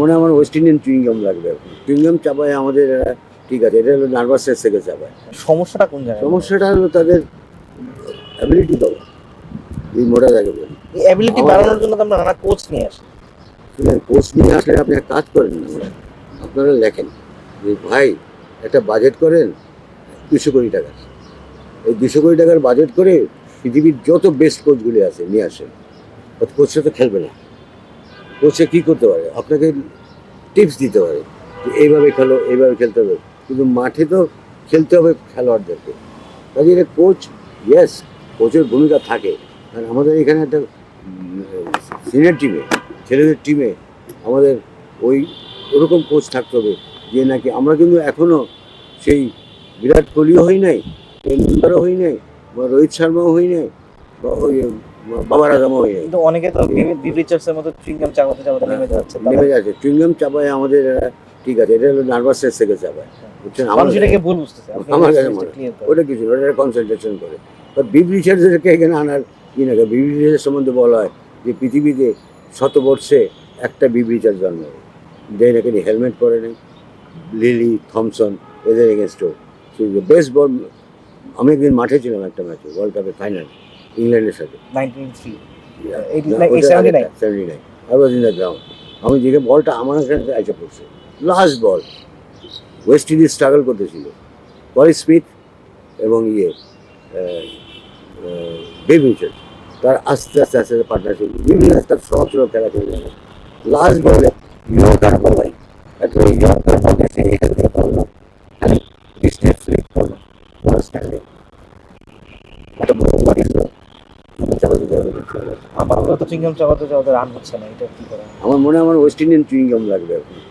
মনে আমার West Indian chewing gum লাগবে এখন। চুইংগাম চাপায় আমাদের ঠিক আছে এটা হলো নার্ভাসনেস থেকে চাপায়। সমস্যাটা কোন জায়গায়? সমস্যাটা হলো তাদের অ্যাবিলিটি দেওয়া এই মোটা থাকে বলি। অ্যাবিলিটি বাড়ানোর জন্য আমরা নানা কোচ নিয়ে আসি। কোচ নিয়ে আসলে আপনি এক কাজ করেন না। আপনারা লেখেন যে ভাই একটা বাজেট করেন দুশো কোটি টাকা। এই দুশো কোটি টাকার বাজেট করে পৃথিবীর যত বেস্ট কোচগুলি আছে নিয়ে আসেন। কোচে তো খেলবে না। কোচে কী করতে পারে? আপনাকে টিপস দিতে পারে এইভাবে খেলো, এইভাবে খেলতে হবে। কিন্তু মাঠে তো খেলতে হবে খেলোয়াড়দেরকে। কাজে এটা কোচ ইয়েস কোচের ভূমিকা থাকে। কারণ আমাদের এখানে একটা সিনিয়র টিমে ছেলেদের টিমে আমাদের ওই, ওরকম কোচ থাকতে হবে যে নাকি আমরা কিন্তু এখনও সেই বিরাট কোহলিও হই নাই তেন্ডুলকারও হই নাই, বা রোহিত শর্মাও হই নাই, বা ওই বাবার হই নাই কিন্তু অনেকে তো বিব্রিচার্সের মতো চুইংগাম চাপাতে চাপাতে নেমে যাচ্ছে। নেমে যাচ্ছে। চুইংগাম চাপায় আমাদের ঠিক আছে এটা হলো নার্ভাসনেস থেকে চাপায়। বুঝছেন? আমার এটাকে ভুল বুঝতেছে। আমার কাছে হয়। ওটা কিছু ওটা কনসেন্ট্রেশন করে। বাট বিব্রিচার্সদেরকে এখানে আনার কি না বিব্রিচার্সের সম্বন্ধে বলা হয় যে পৃথিবীতে শতবর্ষে একটা বিব্রিচার জন্ম যে নাকি হেলমেট পরে নেই লিলি থমসন এদের এগেনস্টও বেস্ট বল আমি একদিন মাঠে ছিলাম একটা ম্যাচে ওয়ার্ল্ড কাপের ফাইনাল ইংল্যান্ডের সাথে। 1903 89 79 seventy nine I was in the ground আমি দেখে বলটা আমার কাছে এসে পড়ছে। Last ball West Indies struggle করতেছিল। পরে স্মিথ এবং ইয়ে বেব রিচার্ড তার আস্তে আস্তে আস্তে পার্টনারশিপ বিভিন্ন তার সব খেলা খেলে যাবে লাস্ট বলে ইয়র্কার বলাই একটা ইয়র্কার বলে সে এখান থেকে করল ডিস্টেন্স ফ্লিপ করল স্ট্যান্ডে চালাতে তো চুইংগাম রান হচ্ছে না, এটা কি করা? আমার মনে হয় আমার ওয়েস্ট ইন্ডিয়ান চুইংগাম লাগবে এখন।